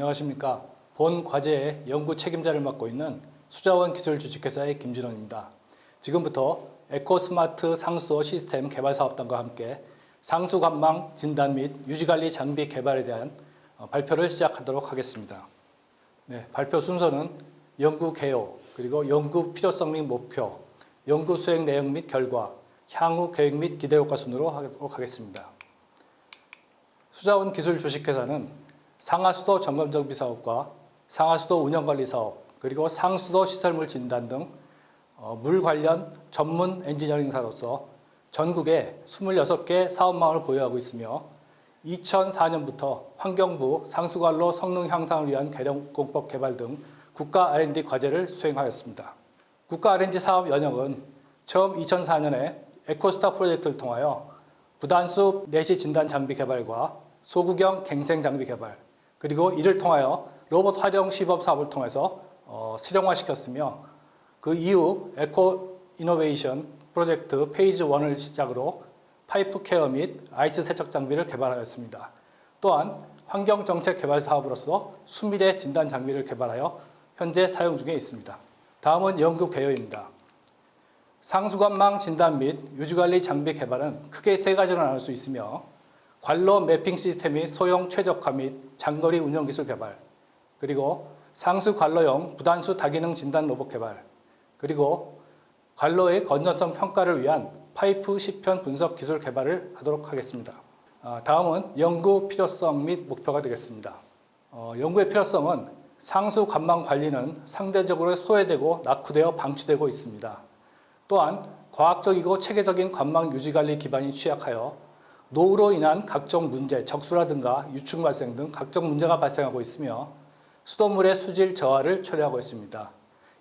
안녕하십니까. 본 과제의 연구 책임자를 맡고 있는 수자원 기술 주식회사의 김진원입니다. 지금부터 에코스마트 상수도 시스템 개발 사업단과 함께 상수 관망 진단 및 유지관리 장비 개발에 대한 어, 발표를 시작하도록 하겠습니다. 네, 발표 순서는 연구 개요, 그리고 연구 필요성 및 목표, 연구 수행 내용 및 결과, 향후 계획 및 기대 효과 순으로 하도록 하겠습니다. 수자원 기술 주식회사는 상하수도 점검정비 사업과 상하수도 운영관리 사업, 그리고 상수도 시설물 진단 등 어, 물 관련 전문 엔지니어링사로서 전국에 26개 사업망을 보유하고 있으며 2004년부터 환경부 상수관로 성능 향상을 위한 개량 공법 개발 등 국가 R&D 과제를 수행하였습니다. 국가 R&D 사업 연역은 처음 2004년에 에코스타 프로젝트를 통하여 부단수 내시 진단 장비 개발과 소구경 갱생 장비 개발 그리고 이를 통하여 로봇 활용 시범 사업을 통해서 어, 실용화시켰으며 그 이후 에코 이노베이션 프로젝트 페이즈 1을 시작으로 파이프 케어 및 아이스 세척 장비를 개발하였습니다. 또한 환경 정책 개발 사업으로서 수미래 진단 장비를 개발하여 현재 사용 중에 있습니다. 다음은 연구 개요입니다. 상수관망 진단 및 유지관리 장비 개발은 크게 세 가지로 나눌 수 있으며 관로 매핑 시스템의 소형 최적화 및 장거리 운영 기술 개발, 그리고 상수 관로용 부단수 다기능 진단 로봇 개발, 그리고 관로의 건전성 평가를 위한 파이프 시편 분석 기술 개발을 하도록 하겠습니다. 아, 다음은 연구 필요성 및 목표가 되겠습니다. 어, 연구의 필요성은 상수 관망 관리는 상대적으로 소외되고 낙후되어 방치되고 있습니다. 또한 과학적이고 체계적인 관망 유지 관리 기반이 취약하여 노후로 인한 각종 문제, 적수라든가 유충 발생 등 각종 문제가 발생하고 있으며 수돗물의 수질 저하를 초래하고 있습니다.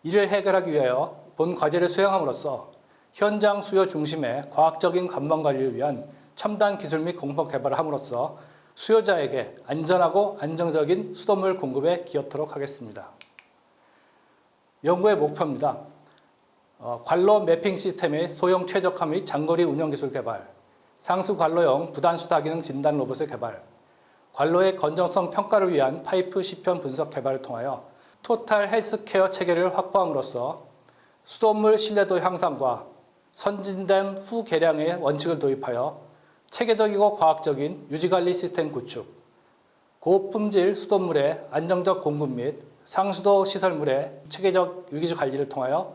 이를 해결하기 위하여 본 과제를 수행함으로써 현장 수요 중심의 과학적인 관망 관리를 위한 첨단 기술 및 공법 개발을 함으로써 수요자에게 안전하고 안정적인 수돗물 공급에 기여토록 하겠습니다. 연구의 목표입니다. 어, 관로 매핑 시스템의 소형 최적화 및 장거리 운영 기술 개발, 상수 관로용 부단수 다기능 진단 로봇의 개발, 관로의 건전성 평가를 위한 파이프 시편 분석 개발을 통하여 토탈 헬스케어 체계를 확보함으로써 수돗물 신뢰도 향상과 선진된 후 개량의 원칙을 도입하여 체계적이고 과학적인 유지관리 시스템 구축, 고품질 수돗물의 안정적 공급 및 상수도 시설물의 체계적 유기주 관리를 통하여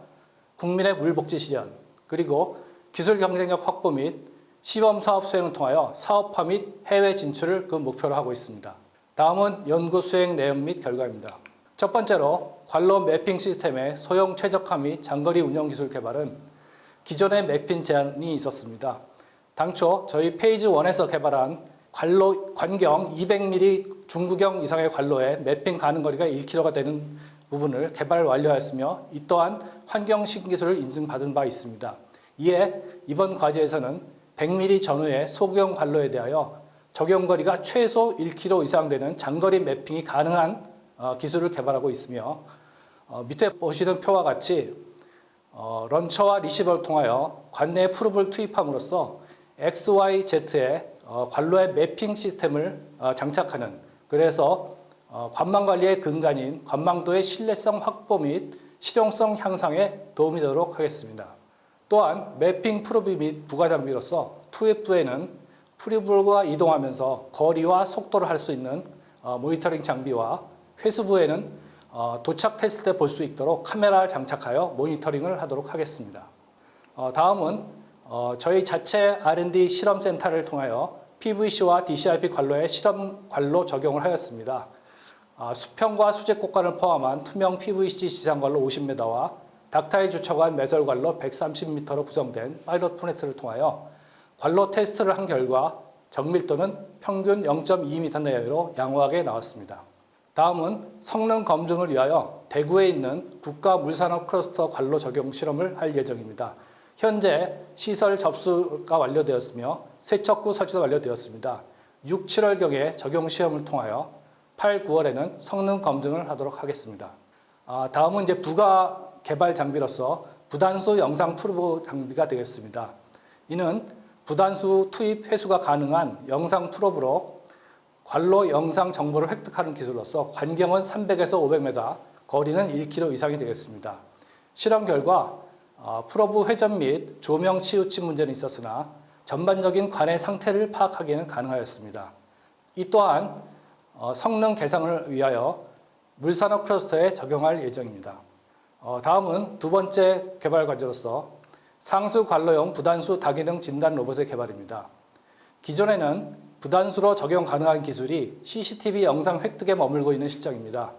국민의 물복지 실현, 그리고 기술 경쟁력 확보 및 시범 사업 수행을 통하여 사업화 및 해외 진출을 그 목표로 하고 있습니다. 다음은 연구 수행 내용 및 결과입니다. 첫 번째로 관로 매핑 시스템의 소형 최적화 및 장거리 운영 기술 개발은 기존의 매핑 제한이 있었습니다. 당초 저희 페이지 1에서 개발한 관로 관경 200mm 중구경 이상의 관로에 매핑 가는 거리가 1km가 되는 부분을 개발 완료하였으며 이 또한 환경 신기술을 인증받은 바 있습니다. 이에 이번 과제에서는 100mm 전후의 소규형 관로에 대하여 적용 거리가 최소 1km 이상 되는 장거리 매핑이 가능한 어, 기술을 개발하고 있으며 어, 밑에 보시는 표와 같이 어, 런처와 리시버를 통하여 관내에 프로브를 투입함으로써 XYZ의 관로의 매핑 시스템을 장착하는 그래서 관망 관리의 근간인 관망도의 신뢰성 확보 및 실용성 향상에 도움이 되도록 하겠습니다. 또한 매핑 프로비 및 부가 장비로서 2F에는 프리브가 이동하면서 거리와 속도를 할 수 있는 모니터링 장비와 회수부에는 어, 도착 테스트 때볼 수 있도록 카메라를 장착하여 모니터링을 하도록 하겠습니다. 어, 다음은 어, 저희 자체 R&D 실험센터를 통하여 PVC와 DCRP 관로에 실험 관로 적용을 하였습니다. 수평과 수직 곡관을 포함한 투명 PVC 지상관로 50m와 닥타일 주처관 매설관로 130m로 구성된 파일럿 프네트를 통하여 관로 테스트를 한 결과 정밀도는 평균 0.2m 내외로 양호하게 나왔습니다. 다음은 성능 검증을 위하여 대구에 있는 국가 물산업 클러스터 관로 적용 실험을 할 예정입니다. 현재 시설 접수가 완료되었으며 세척구 설치도 완료되었습니다. 6, 7월경에 적용 시험을 통하여 8, 9월에는 성능 검증을 하도록 하겠습니다. 아, 다음은 이제 부가 개발 장비로서 부단수 영상 프로브 장비가 되겠습니다. 이는 부단수 투입 회수가 가능한 영상 프로브로 관로 영상 정보를 획득하는 기술로서 관경은 300에서 500m, 거리는 1km 이상이 되겠습니다. 실험 결과 어, 프로브 회전 및 조명 치우침 문제는 있었으나 전반적인 관의 상태를 파악하기는 가능하였습니다. 이 또한 어, 성능 개선을 위하여 물산업 클러스터에 적용할 예정입니다. 어, 다음은 두 번째 개발 과제로서 상수 관로용 부단수 다기능 진단 로봇의 개발입니다. 기존에는 부단수로 적용 가능한 기술이 CCTV 영상 획득에 머물고 있는 실정입니다.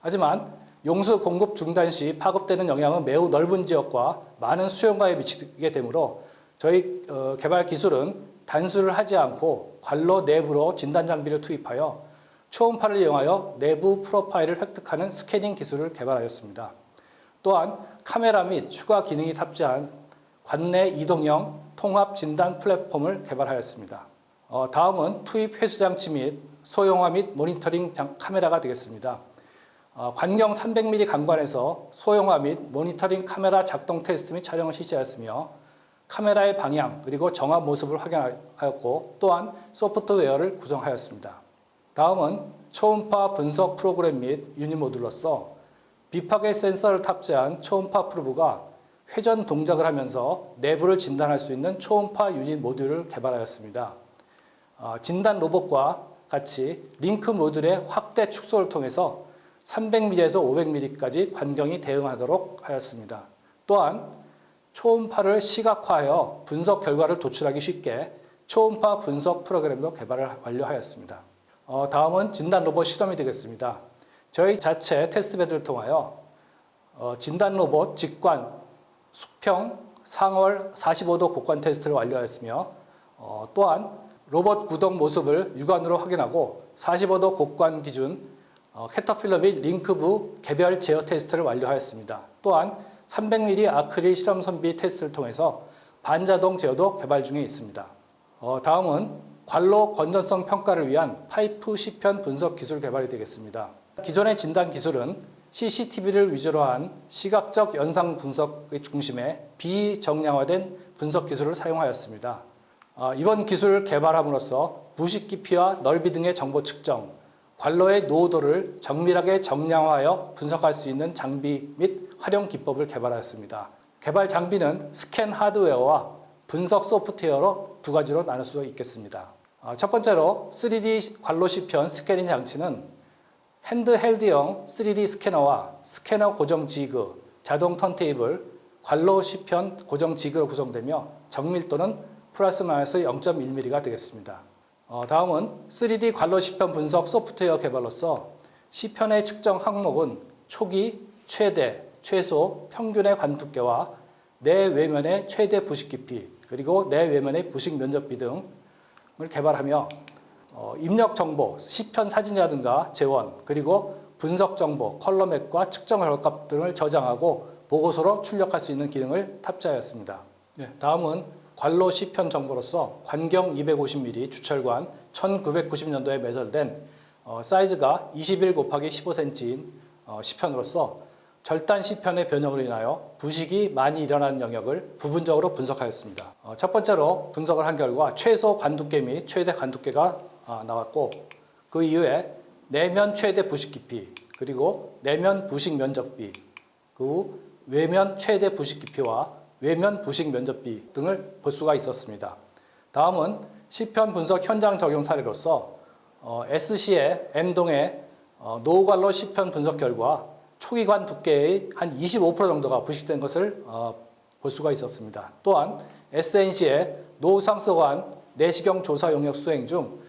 하지만 용수 공급 중단 시 파급되는 영향은 매우 넓은 지역과 많은 수용가에 미치게 되므로 저희 어, 개발 기술은 단수를 하지 않고 관로 내부로 진단 장비를 투입하여 초음파를 이용하여 내부 프로파일을 획득하는 스캐닝 기술을 개발하였습니다. 또한 카메라 및 추가 기능이 탑재한 관내 이동형 통합 진단 플랫폼을 개발하였습니다. 어, 다음은 투입 회수 장치 및 소형화 및 모니터링 장- 카메라가 되겠습니다. 어, 관경 300mm 강관에서 소형화 및 모니터링 카메라 작동 테스트 및 촬영을 실시하였으며 카메라의 방향 그리고 정화 모습을 확인하였고 또한 소프트웨어를 구성하였습니다. 다음은 초음파 분석 프로그램 및 유닛 모듈로서 비파괴 센서를 탑재한 초음파 프로브가 회전 동작을 하면서 내부를 진단할 수 있는 초음파 유닛 모듈을 개발하였습니다. 어, 진단 로봇과 같이 링크 모듈의 확대 축소를 통해서 300mm에서 500mm까지 관경이 대응하도록 하였습니다. 또한 초음파를 시각화하여 분석 결과를 도출하기 쉽게 초음파 분석 프로그램도 개발을 완료하였습니다. 어, 다음은 진단 로봇 실험이 되겠습니다. 저희 자체 테스트베드를 통하여 어, 진단 로봇 직관, 수평, 상월 45도 곡관 테스트를 완료하였으며 어, 또한 로봇 구동 모습을 육안으로 확인하고 45도 곡관 기준 어, 캐터필러 및 링크부 개별 제어 테스트를 완료하였습니다. 또한 300mm 아크릴 실험 선비 테스트를 통해서 반자동 제어도 개발 중에 있습니다. 어, 다음은 관로 건전성 평가를 위한 파이프 시편 분석 기술 개발이 되겠습니다. 기존의 진단 기술은 CCTV를 위주로 한 시각적 연상 분석의 중심에 비정량화된 분석 기술을 사용하였습니다. 어, 이번 기술을 개발함으로써 부식 깊이와 넓이 등의 정보 측정, 관로의 노후도를 정밀하게 정량화하여 분석할 수 있는 장비 및 활용 기법을 개발하였습니다. 개발 장비는 스캔 하드웨어와 분석 소프트웨어로 두 가지로 나눌 수 있겠습니다. 어, 첫 번째로 3D 관로 시편 스캐닝 장치는 핸드헬드형 3D 스캐너와 스캐너 고정 지그, 자동 턴테이블, 관로 시편 고정 지그로 구성되며 정밀도는 플러스 마이너스 0.1mm가 되겠습니다. 어, 다음은 3D 관로 시편 분석 소프트웨어 개발로서 시편의 측정 항목은 초기, 최대, 최소, 평균의 관 두께와 내 외면의 최대 부식 깊이 그리고 내 외면의 부식 면적비 등을 개발하며 어, 입력 정보, 시편 사진이라든가 재원, 그리고 분석 정보, 컬러맵과 측정 결과값 등을 저장하고 보고서로 출력할 수 있는 기능을 탑재하였습니다. 네, 다음은 관로 시편 정보로서 관경 250mm 주철관 1990년도에 매설된 어, 사이즈가 21 곱하기 15cm인 어, 시편으로서 절단 시편의 변형으로 인하여 부식이 많이 일어나는 영역을 부분적으로 분석하였습니다. 어, 첫 번째로 분석을 한 결과 최소 관두께 및 최대 관두께가 아, 나왔고 그 이후에 내면 최대 부식 깊이 그리고 내면 부식 면적비 그 후 외면 최대 부식 깊이와 외면 부식 면적비 등을 볼 수가 있었습니다. 다음은 시편 분석 현장 적용 사례로서 어, S시의 M동의 어, 노후관로 시편 분석 결과 초기관 두께의 한 25% 정도가 부식된 것을 어, 볼 수가 있었습니다. 또한 SNC의 노후상수관 내시경 조사 용역 수행 중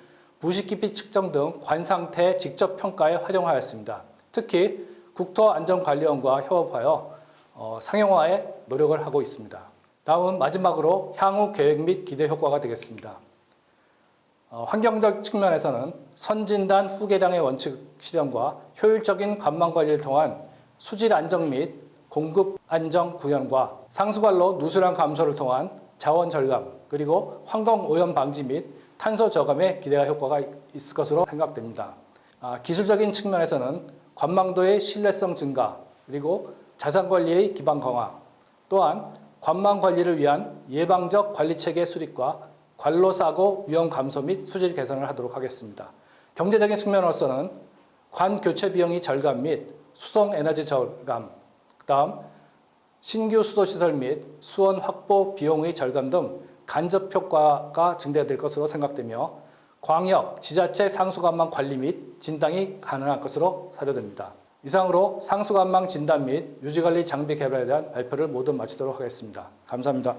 부식 깊이 측정 등 관 상태 직접 평가에 활용하였습니다. 특히 국토안전관리원과 협업하여 어, 상용화에 노력을 하고 있습니다. 다음은 마지막으로 향후 계획 및 기대 효과가 되겠습니다. 어, 환경적 측면에서는 선진단 후계량의 원칙 실현과 효율적인 관망 관리를 통한 수질 안정 및 공급 안정 구현과 상수관로 누수량 감소를 통한 자원 절감 그리고 환경 오염 방지 및 탄소 저감에 기대가 효과가 있을 것으로 생각됩니다. 아, 기술적인 측면에서는 관망도의 신뢰성 증가 그리고 자산 관리의 기반 강화 또한 관망 관리를 위한 예방적 관리 체계 수립과 관로 사고 위험 감소 및 수질 개선을 하도록 하겠습니다. 경제적인 측면으로서는 관 교체 비용이 절감 및 수송 에너지 절감, 그다음 신규 수도 시설 및 수원 확보 비용의 절감 등 간접 효과가 증대될 것으로 생각되며 광역, 지자체 상수관망 관리 및 진단이 가능할 것으로 사료됩니다. 이상으로 상수관망 진단 및 유지관리 장비 개발에 대한 발표를 모두 마치도록 하겠습니다. 감사합니다.